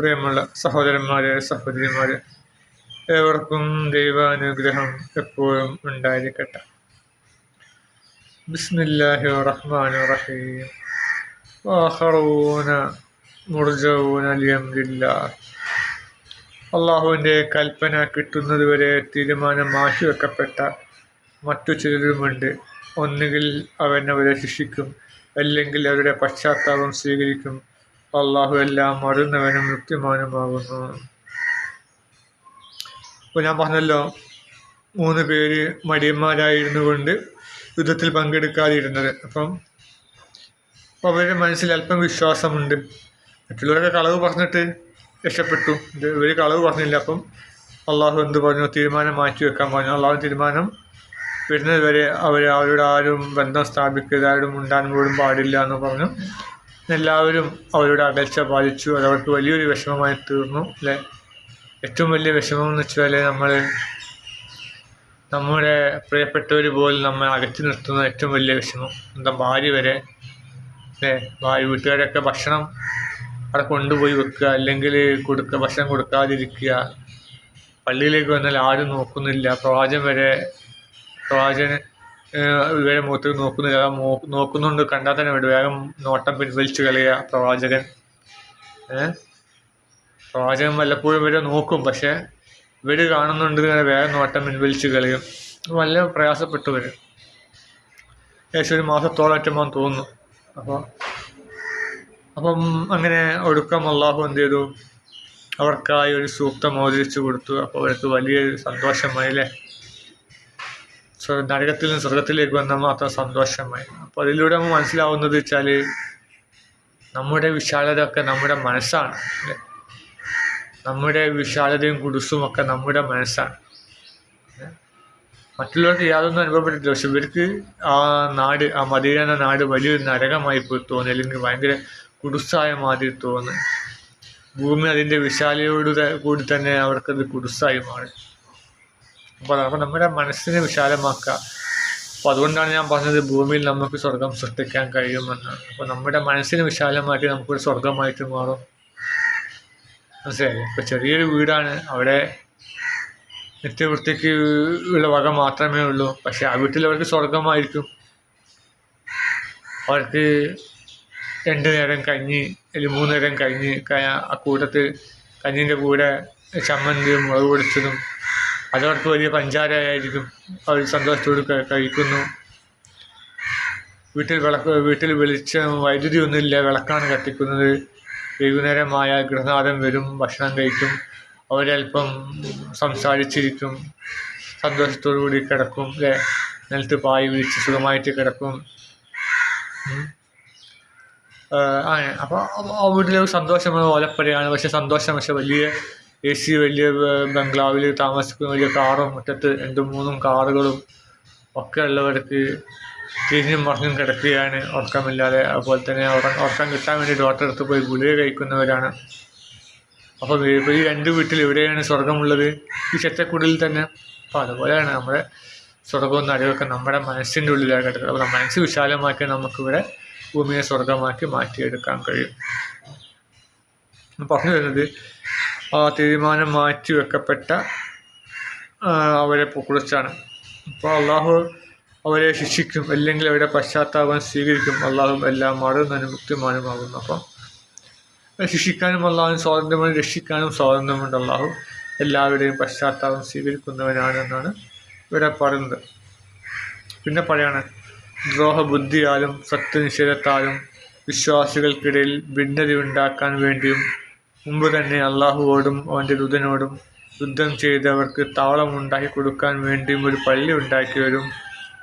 പ്രിയമുള്ള സഹോദരന്മാരെ സഹോദരിമാരെ ഏവർക്കും ദൈവാനുഗ്രഹം എപ്പോഴും ഉണ്ടായിരിക്കട്ടെ. ബിസ്മില്ലാഹി റഹ്മാൻ റഹീം. വാഹറൂന മുർജൂന അള്ളാഹുവിന്റെ കൽപ്പന കിട്ടുന്നതുവരെ തീരുമാനം മാറ്റിവെക്കപ്പെട്ട മറ്റു ചിലരുമുണ്ട്. ഒന്നുകിൽ അവൻ അവരെ ശിക്ഷിക്കും അല്ലെങ്കിൽ അവരുടെ പശ്ചാത്താപം സ്വീകരിക്കും. അള്ളാഹു എല്ലാം മറുന്നവനും യുക്തിമാനുമാകുന്നു അപ്പോൾ ഞാൻ പറഞ്ഞല്ലോ മൂന്ന് പേര് മടിയന്മാരായിരുന്നു കൊണ്ട് യുദ്ധത്തിൽ പങ്കെടുക്കാതിരുന്നത്. അപ്പം അവരുടെ മനസ്സിൽ അല്പം വിശ്വാസമുണ്ട്. മറ്റുള്ളവരുടെ കളവ് പറഞ്ഞിട്ട് രക്ഷപ്പെട്ടു. ഇവർ കളവ് പറഞ്ഞില്ല. അപ്പം അള്ളാഹു എന്ത് പറഞ്ഞു? തീരുമാനം മാറ്റി വെക്കാൻ പറഞ്ഞു. അള്ളാഹു തീരുമാനം വരുന്നത് വരെ അവർ അവരോട് ആരും ബന്ധം സ്ഥാപിക്കരുത്. ആരും ഉണ്ടാൻ പോലും പാടില്ല എന്ന് പറഞ്ഞു. എല്ലാവരും അവരുടെ അകൽച്ച പാലിച്ചു. അത് അവർക്ക് വലിയൊരു വിഷമമായി തീർന്നു അല്ലേ? ഏറ്റവും വലിയ വിഷമം എന്ന് വെച്ചാൽ നമ്മൾ നമ്മുടെ പ്രിയപ്പെട്ടവർ പോലും നമ്മൾ അകറ്റി നിർത്തുന്ന ഏറ്റവും വലിയ വിഷമം. എന്താ ഭാര്യ വരെ അല്ലേ? ഭാര്യ വീട്ടുകാരൊക്കെ ഭക്ഷണം അവിടെ കൊണ്ടുപോയി വെക്കുക അല്ലെങ്കിൽ കൊടുക്കുക ഭക്ഷണം കൊടുക്കാതിരിക്കുക. പള്ളിയിലേക്ക് വന്നാൽ ആരും നോക്കുന്നില്ല. പ്രവാചകൻ വരെ പ്രവാചകൻ ഇവരെ മുഖത്ത് നോക്കുന്നില്ല നോക്കുന്നുണ്ട്. കണ്ടാൽ തന്നെ വേണ്ട. വേഗം നോട്ടം പിൻവലിച്ച് കളയുക പ്രവാചകൻ. പ്രവാചകൻ വല്ലപ്പോഴും ഇവരെ നോക്കും പക്ഷേ ഇവർ കാണുന്നുണ്ട് ഇങ്ങനെ വേഗം നോട്ടം പിൻവലിച്ച് കളയും. നല്ല പ്രയാസപ്പെട്ടു വരും ഏകദേശം ഒരു മാസത്തോളം ഏറ്റവും തോന്നുന്നു. അപ്പോൾ അപ്പം അങ്ങനെ ഒടുക്കം അള്ളാഹു എന്ത് ചെയ്തു? അവർക്കായി ഒരു സൂക്തം അവതരിച്ചു കൊടുത്തു. അപ്പോൾ അവർക്ക് വലിയൊരു സന്തോഷമായി അല്ലേ? നരകത്തിൽ നിന്ന് സ്വർഗത്തിലേക്ക് വന്ന മാത്രം സന്തോഷമായി. അപ്പോൾ അതിലൂടെ നമ്മൾ മനസ്സിലാവുന്നത് വെച്ചാൽ നമ്മുടെ വിശാലത ഒക്കെ നമ്മുടെ മനസ്സാണ് നമ്മുടെ വിശാലതയും കുടുസും ഒക്കെ നമ്മുടെ മനസ്സാണ് മറ്റുള്ളവർക്ക് യാതൊന്നും അനുഭവപ്പെട്ടിട്ടില്ല. പക്ഷെ ഇവർക്ക് ആ നാട് ആ മദീന നാട് വലിയൊരു നരകമായി പോയി തോന്നി. അല്ലെങ്കിൽ ഭയങ്കര കുടുസായ മാതിരി തോന്നി. ഭൂമി അതിന്റെ വിശാലയോട് കൂടി തന്നെ അവർക്കത് കുടുസായി മാറി. അപ്പോൾ അപ്പോൾ നമ്മുടെ മനസ്സിനെ വിശാലമാക്കുക. അപ്പോൾ അതുകൊണ്ടാണ് ഞാൻ പറഞ്ഞത് ഭൂമിയിൽ നമുക്ക് സ്വർഗം സൃഷ്ടിക്കാൻ കഴിയുമെന്നാണ് അപ്പോൾ നമ്മുടെ മനസ്സിനെ വിശാലമാക്കി നമുക്കൊരു സ്വർഗമായിട്ട് മാറും. മനസ്സിലായില്ലേ? ഇപ്പോൾ ചെറിയൊരു വീടാണ്. അവിടെ നിത്യവൃത്തിക്ക് ഉള്ള വക മാത്രമേ ഉള്ളൂ. പക്ഷെ ആ വീട്ടിൽ അവർക്ക് സ്വർഗമായിരിക്കും. അവർക്ക് രണ്ട് നേരം കഞ്ഞി അല്ലെങ്കിൽ മൂന്ന് നേരം കഞ്ഞി ആ കൂട്ടത്തിൽ കഞ്ഞിന്റെ കൂടെ ചമ്മന്തിയും മുളക് പൊടിച്ചതും അതവർക്ക് വലിയ പഞ്ചാരയായിരിക്കും. അവർ സന്തോഷത്തോട് കഴിക്കുന്നു. വീട്ടിൽ വിളക്ക് വീട്ടിൽ വെളിച്ചം വൈദ്യുതി ഒന്നുമില്ല. വിളക്കാണ് കത്തിക്കുന്നത്. വൈകുന്നേരമായ ഗൃഹനാഥം വരും ഭക്ഷണം കഴിക്കും. അവരൽപ്പം സംസാരിച്ചിരിക്കും. സന്തോഷത്തോടു കൂടി കിടക്കും. അല്ലേ നിലത്ത് പായി വിരിച്ച് സുഖമായിട്ട് കിടക്കും. അങ്ങനെ അപ്പോൾ വീട്ടിലൊരു സന്തോഷമുള്ള ഓലപ്പരയാണ് പക്ഷെ സന്തോഷം പക്ഷെ വലിയ എ സി വലിയ ബംഗ്ലാവിൽ താമസിക്കുന്ന വലിയ കാറും മുറ്റത്ത് രണ്ടും മൂന്നും കാറുകളും ഒക്കെ ഉള്ളവർക്ക് തിരിഞ്ഞും മറിഞ്ഞും കിടക്കുകയാണ്. ഉറക്കമില്ലാതെ. അതുപോലെ തന്നെ ഉറക്കം കിട്ടാൻ വേണ്ടി ഡോക്ടറെ അടുത്ത് പോയി ഗുളിക കഴിക്കുന്നവരാണ്. അപ്പോൾ ഇപ്പോൾ ഈ രണ്ട് വീട്ടിൽ എവിടെയാണ് സ്വർഗമുള്ളത് ഈ ചെറ്റക്കുടിൽ തന്നെ. അപ്പോൾ അതുപോലെയാണ് നമ്മുടെ സ്വർഗവും നരകമൊക്കെ നമ്മുടെ മനസ്സിന്റെ ഉള്ളിലാണ് കിടക്കുന്നത്. അപ്പോൾ മനസ്സ് വിശാലമാക്കി നമുക്കിവിടെ ഭൂമിയെ സ്വർഗമാക്കി മാറ്റിയെടുക്കാൻ കഴിയും. പറഞ്ഞു വരുന്നത് ആ തീരുമാനം മാറ്റി വെക്കപ്പെട്ട അവരെ കുറിച്ചാണ്. അപ്പോൾ അള്ളാഹു അവരെ ശിക്ഷിക്കും അല്ലെങ്കിൽ അവരുടെ പശ്ചാത്താപം സ്വീകരിക്കും. അള്ളാഹു എല്ലാം മറുന്നതിന് മുക്തിമാനുമാകുന്നു. അപ്പം ശിക്ഷിക്കാനും അള്ളാഹു സ്വാതന്ത്ര്യമുണ്ട് രക്ഷിക്കാനും സ്വാതന്ത്ര്യമുണ്ട് അള്ളാഹു. എല്ലാവരുടെയും പശ്ചാത്താപം സ്വീകരിക്കുന്നവനാണ് എന്നാണ് ഇവിടെ പറയുന്നത്. പിന്നെ പറയാണ് ദ്രോഹബുദ്ധിയാലും സത്യനിഷേധത്താലും വിശ്വാസികൾക്കിടയിൽ ഭിന്നതയുണ്ടാക്കാൻ വേണ്ടിയും മുമ്പ് തന്നെ അള്ളാഹുവോടും അവന്റെ ദുതനോടും യുദ്ധം ചെയ്ത് അവർക്ക് താവളമുണ്ടാക്കി കൊടുക്കാൻ വേണ്ടിയും ഒരു പള്ളി ഉണ്ടാക്കിയവരും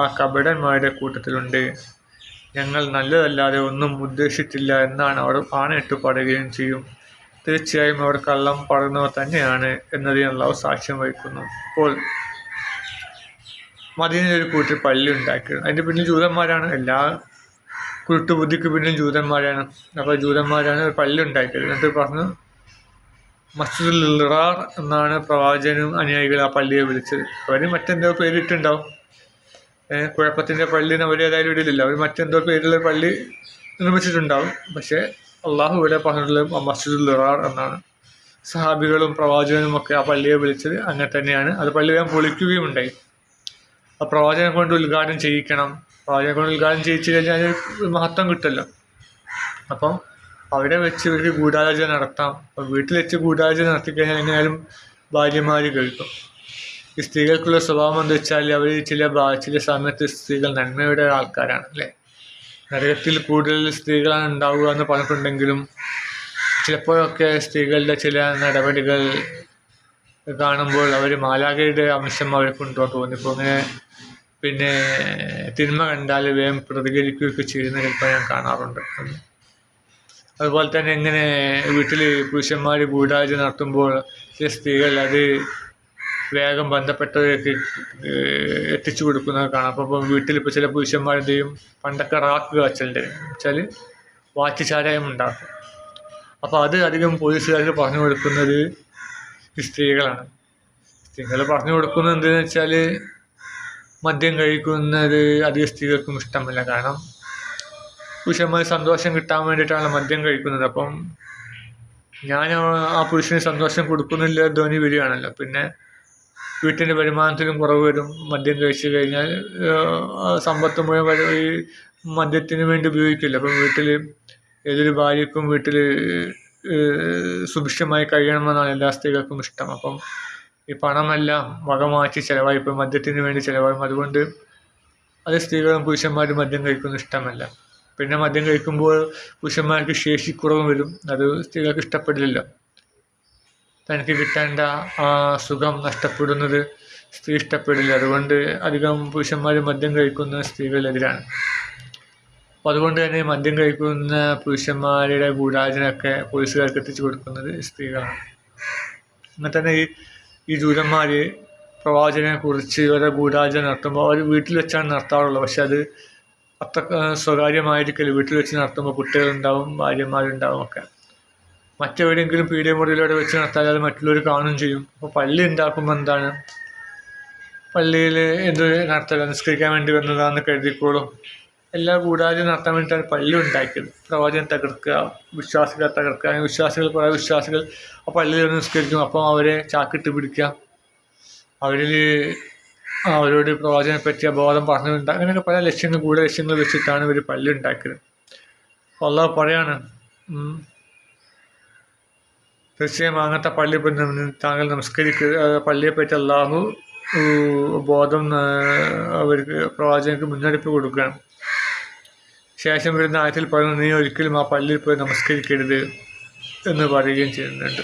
ആ കപടന്മാരുടെ കൂട്ടത്തിലുണ്ട്. ഞങ്ങൾ നല്ലതല്ലാതെ ഒന്നും ഉദ്ദേശിച്ചില്ല എന്നാണ് അവർ ആണയിട്ട് പറയുകയും ചെയ്യും. തീർച്ചയായും അവർ കള്ളം പറയുന്നവർ തന്നെയാണ് എന്നതിന് അള്ളാഹു സാക്ഷ്യം വഹിക്കുന്നു. അപ്പോൾ മദീനയിൽ ഒരു കൂട്ടി പള്ളി ഉണ്ടാക്കിയത് അതിന്റെ പിന്നിൽ ജൂതന്മാരാണ് എല്ലാ കുരുട്ടുബുദ്ധിക്ക് പിന്നിൽ ജൂതന്മാരാണ്. അപ്പോൾ ജൂതന്മാരാണ് ഒരു പള്ളി ഉണ്ടാക്കിയത് എന്നിട്ട് പറഞ്ഞു മസ്ജിദുൽ ഇറാർ എന്നാണ് പ്രവാചകനും അനുയായികൾ ആ പള്ളിയെ വിളിച്ചത്. അവർ മറ്റെന്തോ പേരിട്ടുണ്ടാവും. കുഴപ്പത്തിന്റെ പള്ളി എന്ന് അവർ ഏതായാലും അവർ മറ്റെന്തോ പേരുള്ള പള്ളി നിർമ്മിച്ചിട്ടുണ്ടാവും. പക്ഷേ അള്ളാഹു ഇവിടെ പറഞ്ഞിട്ടുള്ളത് മസ്ജിദുൽ ഇറാർ എന്നാണ്. സഹാബികളും പ്രവാചകനും ഒക്കെ ആ പള്ളിയെ വിളിച്ചത് അങ്ങനെ തന്നെയാണ്. അത് പള്ളി വേഗം പൊളിക്കുകയും ഉണ്ടായി. ആ പ്രവാചകനെ കൊണ്ട് ഉദ്ഘാടനം ചെയ്യിക്കണം. പ്രവാചകനെ കൊണ്ട് ഉദ്ഘാടനം ചെയ്യിച്ചു കഴിഞ്ഞാൽ മഹത്വം കിട്ടുമല്ലോ. അപ്പം അവിടെ വെച്ച് ഇവർക്ക് ഗൂഢാലോചന നടത്താം. അപ്പം വീട്ടിൽ വെച്ച് ഗൂഢാലോചന നടത്തിക്കഴിഞ്ഞാൽ എങ്ങനെയാലും ഭാര്യമാർ കേൾക്കും. ഈ സ്ത്രീകൾക്കുള്ള സ്വഭാവം എന്താ വെച്ചാൽ അവർ ചില ചില സമയത്ത് സ്ത്രീകൾ നന്മയുടെ ആൾക്കാരാണ് അല്ലേ? നരകത്തിൽ കൂടുതൽ സ്ത്രീകളാണ് ഉണ്ടാവുക എന്ന് പറഞ്ഞിട്ടുണ്ടെങ്കിലും ചിലപ്പോഴൊക്കെ സ്ത്രീകളുടെ ചില നടപടികൾ കാണുമ്പോൾ അവർ മാലാഖയുടെ അംശം അവർക്കുണ്ടോ തോന്നിപ്പോൾ അങ്ങനെ പിന്നെ തിന്മ കണ്ടാൽ വേഗം പ്രതികരിക്കുകയൊക്കെ ചെയ്യുന്ന ചിലപ്പോൾ ഞാൻ കാണാറുണ്ട്. അതുപോലെ തന്നെ ഇങ്ങനെ വീട്ടിൽ പുരുഷന്മാർ ഗൂഢാലോചന നടത്തുമ്പോൾ ചില സ്ത്രീകൾ അത് വേഗം ബന്ധപ്പെട്ടവരൊക്കെ എത്തിച്ചു കൊടുക്കുന്നത് കാണാം. അപ്പോൾ ഇപ്പം വീട്ടിൽ ഇപ്പോൾ ചില പുരുഷന്മാർ എന്ത് ചെയ്യും? പണ്ടൊക്കെ റാക്ക് കാച്ചലുണ്ട് വെച്ചാൽ വാറ്റിച്ചാരായം ഉണ്ടാക്കും. അപ്പോൾ അത് അധികം പോലീസുകാർക്ക് പറഞ്ഞു കൊടുക്കുന്നത് സ്ത്രീകളാണ്. സ്ത്രീകൾ പറഞ്ഞു കൊടുക്കുന്നത് എന്തെന്ന് വെച്ചാൽ മദ്യം കഴിക്കുന്നത് അധിക സ്ത്രീകൾക്കും ഇഷ്ടമല്ല. കാരണം പുരുഷന്മാർ സന്തോഷം കിട്ടാൻ വേണ്ടിയിട്ടാണ് മദ്യം കഴിക്കുന്നത്. അപ്പം ഞാൻ ആ- പുരുഷന് സന്തോഷം കൊടുക്കുന്നില്ല ധോനി വരികയാണല്ലോ. പിന്നെ വീട്ടിന്റെ വരുമാനത്തിലും കുറവ് വരും. മദ്യം കഴിച്ചു കഴിഞ്ഞാൽ സമ്പത്ത് മുഴുവൻ ഈ മദ്യത്തിന് വേണ്ടി ഉപയോഗിക്കില്ല. അപ്പം വീട്ടിൽ ഏതൊരു ഭാര്യക്കും വീട്ടിൽ സുഭിക്ഷമായി കഴിയണമെന്നാണ് എല്ലാ സ്ത്രീകൾക്കും ഇഷ്ടം. അപ്പം ഈ പണമെല്ലാം വകമാറ്റി ചിലവായി ഇപ്പം മദ്യത്തിന് വേണ്ടി ചിലവാകും. അതുകൊണ്ട് അത് സ്ത്രീകളും പുരുഷന്മാരും മദ്യം കഴിക്കുന്നത് ഇഷ്ടമല്ല. പിന്നെ മദ്യം കഴിക്കുമ്പോൾ പുരുഷന്മാർക്ക് ശേഷിക്കുറവ് വരും. അത് സ്ത്രീകൾക്ക് ഇഷ്ടപ്പെടില്ലല്ലോ. തനിക്ക് കിട്ടേണ്ട ആ സുഖം നഷ്ടപ്പെടുന്നത് സ്ത്രീ ഇഷ്ടപ്പെടില്ല. അതുകൊണ്ട് അധികം പുരുഷന്മാർ മദ്യം കഴിക്കുന്ന സ്ത്രീകളെതിരാണ്. അപ്പോൾ അതുകൊണ്ട് തന്നെ മദ്യം കഴിക്കുന്ന പുരുഷന്മാരുടെ ഗൂഢാചനൊക്കെ പോലീസുകാർക്ക് എത്തിച്ചു കൊടുക്കുന്നത് സ്ത്രീകളാണ്. എന്നാൽ തന്നെ ഈ ഈ ജൂതന്മാർ പ്രവാചകനെ കുറിച്ച് ഇവരെ ഗൂഢാചരണം നടത്തുമ്പോൾ അവർ വീട്ടിൽ വെച്ചാണ് നടത്താറുള്ളത്. പക്ഷെ അത് അത്ര സ്വകാര്യമായിരിക്കൽ. വീട്ടിൽ വെച്ച് നടത്തുമ്പോൾ കുട്ടികളുണ്ടാവും ഭാര്യമാരുണ്ടാവും ഒക്കെ. മറ്റെവിടെയെങ്കിലും പീഡിയ മുറിയിലൂടെ വെച്ച് നടത്താൽ അത് മറ്റുള്ളവർ കാണുകയും ചെയ്യും. അപ്പോൾ പള്ളി ഉണ്ടാക്കുമ്പോൾ എന്താണ്? പള്ളിയിൽ എന്ത് നടത്തല നിസ്കരിക്കാൻ വേണ്ടി വരുന്നതാണെന്ന് കരുതിക്കോളും. എല്ലാ കൂടാതെ നടത്താൻ വേണ്ടിയിട്ടാണ് പള്ളി ഉണ്ടാക്കിയത്. പ്രവാചകൻ തകർക്കുക വിശ്വാസികളെ തകർക്കുക വിശ്വാസികൾ കുറേ വിശ്വാസികൾ ആ പള്ളിയിൽ നിസ്കരിക്കും. അപ്പം അവരെ ചാക്കിട്ട് പിടിക്കുക. അവരിൽ അവരോട് പ്രവാചകനെ പറ്റിയ ബോധം പറഞ്ഞുകൊണ്ട് അങ്ങനെയൊക്കെ പല ലക്ഷ്യങ്ങൾ കൂടെ ലക്ഷ്യങ്ങൾ വെച്ചിട്ടാണ് ഇവർ പള്ളി ഉണ്ടാക്കിയത്. അള്ളാഹ് പറയാണ്. തീർച്ചയായും അങ്ങനത്തെ പള്ളി താങ്കൾ നമസ്കരിക്കുക പള്ളിയെ പറ്റി അള്ളാഹു ബോധം അവർക്ക് പ്രവാചകർക്ക് മുന്നറിയിപ്പ് കൊടുക്കുകയാണ്. ശേഷം വരുന്ന ആയത്തിൽ പറയുന്നു നീ ഒരിക്കലും ആ പള്ളിയിൽ പോയി നമസ്കരിക്കരുത് എന്ന് പറയുകയും ചെയ്യുന്നുണ്ട്.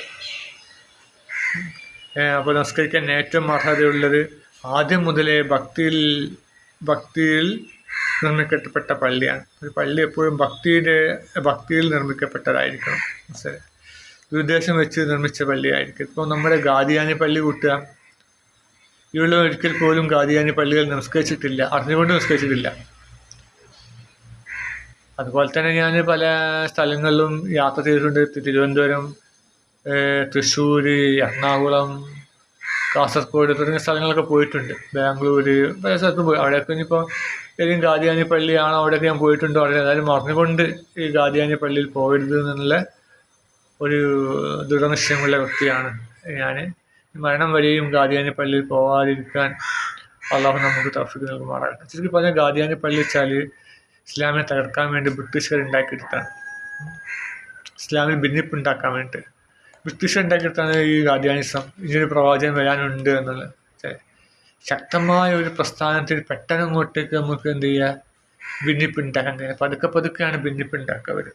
അപ്പോൾ നമസ്കരിക്കാൻ ഏറ്റവും അർഹതയുള്ളത് ആദ്യം മുതലേ ഭക്തിയിൽ ഭക്തിയിൽ നിർമ്മിക്കപ്പെട്ട പള്ളിയാണ്. ഒരു പള്ളി എപ്പോഴും ഭക്തിയുടെ ഭക്തിയിൽ നിർമ്മിക്കപ്പെട്ടതായിരിക്കണം. മനസ്സിലായി? ദുരുദ്ദേശം വെച്ച് നിർമ്മിച്ച പള്ളിയായിരിക്കും. ഇപ്പോൾ നമ്മുടെ ഗാദിയാനി പള്ളി കൂട്ടുക. ഇവിടെ ഒരിക്കൽ പോലും ഗാദിയാനി പള്ളികൾ നമസ്കരിച്ചിട്ടില്ല. അറിഞ്ഞുകൊണ്ട് നമസ്കരിച്ചിട്ടില്ല. അതുപോലെ തന്നെ ഞാൻ പല സ്ഥലങ്ങളിലും യാത്ര ചെയ്തിട്ടുണ്ട്. തിരുവനന്തപുരം തൃശ്ശൂർ എറണാകുളം കാസർഗോഡ് തുടങ്ങിയ സ്ഥലങ്ങളൊക്കെ പോയിട്ടുണ്ട്. ബാംഗ്ലൂർ പല സ്ഥലത്തും പോയി. അവിടെയൊക്കെ ഇനിയിപ്പോൾ ഏതെങ്കിലും ഗാദിയാനി പള്ളിയാണോ അവിടെയൊക്കെ ഞാൻ പോയിട്ടുണ്ട് അവിടെ ഏതായാലും അറിഞ്ഞുകൊണ്ട് ഈ ഗാദിയാനി പള്ളിയിൽ പോകരുത് എന്നുള്ള ഒരു ദൃഢനിശ്ചയമുള്ള വ്യക്തിയാണ് ഞാൻ മരണം വരെയും ഗാദിയാനി പള്ളിയിൽ പോകാതിരിക്കാൻ അള്ളാഹു നമുക്ക് തഫിക്ക് നൽകുമാറാകട്ടെ. ശരിക്കും പറഞ്ഞാൽ ഗാദിയാനി പള്ളി വെച്ചാൽ ഇസ്ലാമിനെ തകർക്കാൻ വേണ്ടി ബ്രിട്ടീഷുകാർ ഉണ്ടാക്കിയെടുത്താണ് ഇസ്ലാമിൽ ഭിന്നിപ്പ് ഉണ്ടാക്കാൻ വേണ്ടി ബ്രിട്ടീഷ് ഉണ്ടാക്കിയെടുത്താണ് ഈ ഗാദിയാനിസം ഇനിയൊരു പ്രവാചകൻ വരാനുണ്ട് എന്നുള്ളത് ശക്തമായ ഒരു പ്രസ്ഥാനത്തിൽ പെട്ടെന്ന് അങ്ങോട്ടേക്ക് നമുക്ക് എന്ത് ചെയ്യുക ഭിന്നിപ്പ് ഉണ്ടാക്കാൻ കഴിയും. പതുക്കെ പതുക്കെയാണ് ഭിന്നിപ്പ് ഉണ്ടാക്കുക അവർ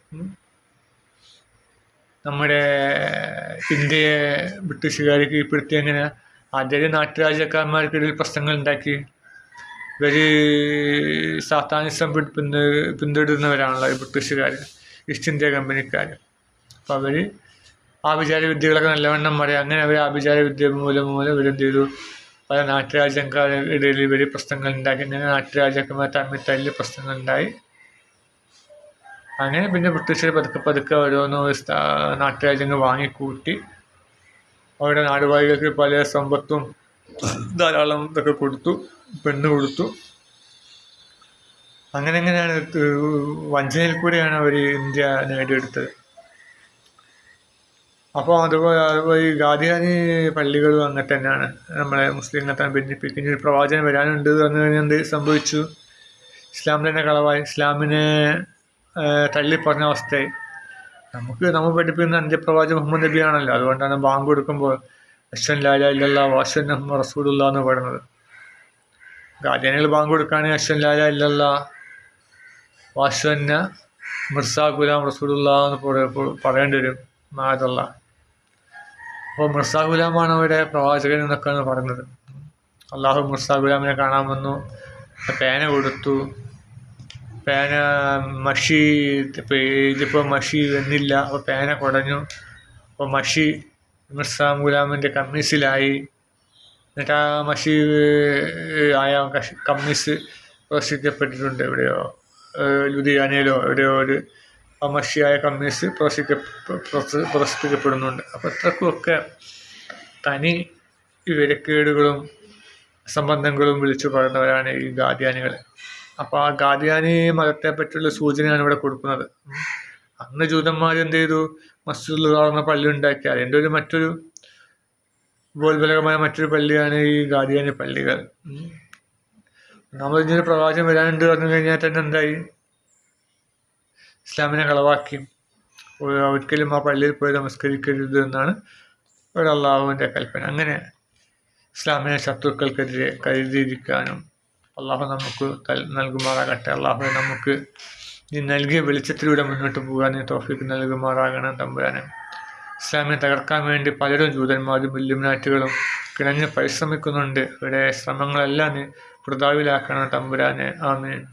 നമ്മുടെ ഇന്ത്യയെ ബ്രിട്ടീഷുകാർ കീഴ്പ്പെടുത്തി എങ്ങനെ ആദ്യ നാട്ടുരാജ്യക്കാരന്മാർക്കിടയിൽ പ്രശ്നങ്ങൾ ഉണ്ടാക്കി. ഇവർ സാത്താനിസം പിന്തു പിന്തുടരുന്നവരാണല്ലോ ഈ ബ്രിട്ടീഷുകാർ ഈസ്റ്റ് ഇന്ത്യ കമ്പനിക്കാർ അപ്പോൾ അവർ ആഭിചാര വിദ്യകളൊക്കെ നല്ലവണ്ണം പറയാം. അങ്ങനെ അവർ ആഭിചാര വിദ്യ മൂലം മൂലം ഇവരെന്ത് ചെയ്തു? പല നാട്ടുരാജ്യക്കാരുടെ ഇടയിൽ ഇവർ പ്രശ്നങ്ങൾ ഉണ്ടാക്കി അങ്ങനെ നാട്ടുരാജ്യക്കാർ തമ്മിൽ തല്ല് പ്രശ്നങ്ങൾ ഉണ്ടായി അങ്ങനെ പിന്നെ ബ്രിട്ടീഷുകാർ പതുക്കെ പതുക്കെ ഓരോന്നോ നാട്ടുരാജ്യങ്ങൾ വാങ്ങിക്കൂട്ടി. അവരുടെ നാടുവാഴികൾക്ക് പല സമ്പത്തും ധാരാളം ഇതൊക്കെ കൊടുത്തു. പെണ്ണ് കൊടുത്തു. അങ്ങനെ അങ്ങനെയാണ് വഞ്ചനയിൽ കൂടെയാണ് അവർ ഇന്ത്യ നേടിയെടുത്തത്. അപ്പോൾ അതുപോലെ അതുപോലെ ഈ ഗാദിയാനി പള്ളികളും അങ്ങനെ തന്നെയാണ്. നമ്മളെ മുസ്ലിങ്ങളെ തന്നെ ഭിന്നിപ്പിക്കുന്ന ഒരു പ്രവാചകൻ വരാനുണ്ട് എന്ന് കഴിഞ്ഞാൽ എന്ത് സംഭവിച്ചു? ഇസ്ലാം തന്നെ കളവായി. ഇസ്ലാമിനെ തള്ളിപ്പറഞ്ഞ അവസ്ഥയായി. നമുക്ക് നമ്മൾ പഠിപ്പിക്കുന്ന അന്ത്യപ്രവാചകൻ മുഹമ്മദ് നബിയാണല്ലോ. അതുകൊണ്ടാണ് ബാങ്ക് കൊടുക്കുമ്പോൾ അശ്വൻ ലാല ഇല്ലല്ല വാശ്വൻ റസൂലുള്ള എന്ന് പറയുന്നത്. ഗാദിയാനികൾ ബാങ്ക് കൊടുക്കുകയാണെങ്കിൽ അശ്വൻ ലാല ഇല്ലല്ല. വാശ്വന്ന മിർസ ഗുലാം റസൂലുള്ള എന്ന് പറ- പറയേണ്ടി വരും. മാതല്ല അപ്പോൾ മിർസ ഗുലാമാണ് അവരുടെ പ്രവാചകൻ എന്നൊക്കെയാണ് പറയുന്നത് അള്ളാഹു മിർസ ഗുലാമിനെ കാണാൻ വന്നു. പേന കൊടുത്തു. പേന മഷി ഇതിപ്പോൾ മഷി വന്നില്ല. അപ്പോൾ പേന കുടഞ്ഞു. അപ്പോൾ മഷി മിർസാം ഗുലാമിന്റെ കമ്മീസിലായി. എന്നിട്ട് ആ മഷി ആയ കമ്മീസ് പ്രദർശിക്കപ്പെട്ടിട്ടുണ്ട് എവിടെയോ ലുധിയാനയിലോ എവിടെയോ ഒരു ആ മഷിയായ കമ്മീസ് പ്രദർശ- പ്രദർശിപ്പിക്കപ്പെടുന്നുണ്ട് അപ്പോൾ അത്രക്കുമൊക്കെ തനി വിവരക്കേടുകളും സംബന്ധങ്ങളും വിളിച്ചു പറയുന്നവരാണ് ഈ ഗാദിയാനികൾ അപ്പോൾ ആ ഗാദിയാനി മതത്തെ പറ്റിയുള്ള സൂചനയാണ് ഇവിടെ കൊടുക്കുന്നത്. അന്ന് ജൂതന്മാർ എന്ത് ചെയ്തു? മസ്ജിദിൽ തുറന്ന പള്ളി ഉണ്ടാക്കി അതിന്റെ ഒരു മറ്റൊരു ബോൽബലകമായ മറ്റൊരു പള്ളിയാണ് ഈ ഗാദിയാനി പള്ളികൾ. നമ്മൾ ഇതിന് പ്രവാചകം വരാനുണ്ട് പറഞ്ഞു കഴിഞ്ഞാൽ തന്നെ എന്തായി? ഇസ്ലാമിനെ കളവാക്കി. ഒരു ഒരിക്കലും ആ പള്ളിയിൽ പോയി നമസ്കരിക്കരുത് എന്നാണ് ഒരു അള്ളാഹുവിന്റെ കൽപ്പന. അങ്ങനെ ഇസ്ലാമിനെ ശത്രുക്കൾക്കെതിരെ കരുതിയിരിക്കാനും അള്ളാഹു നമുക്ക് നൽകുമാറാകട്ടെ. അള്ളാഹു നമുക്ക് ഈ നൽകിയ വെളിച്ചത്തിലൂടെ മുന്നോട്ട് പോകാൻ തോഫിക്ക് നൽകുമാറാകണം തമ്പുരാനെ. ഇസ്ലാമിനെ തകർക്കാൻ വേണ്ടി പലരും ജൂതന്മാരും ഇല്ലുമിനാറ്റുകളും കിണഞ്ഞ് പരിശ്രമിക്കുന്നുണ്ട്. ഇവിടെ ശ്രമങ്ങളെല്ലാം നീ വൃതാവിലാക്കണം തമ്പുരാനെ. ആമേൻ.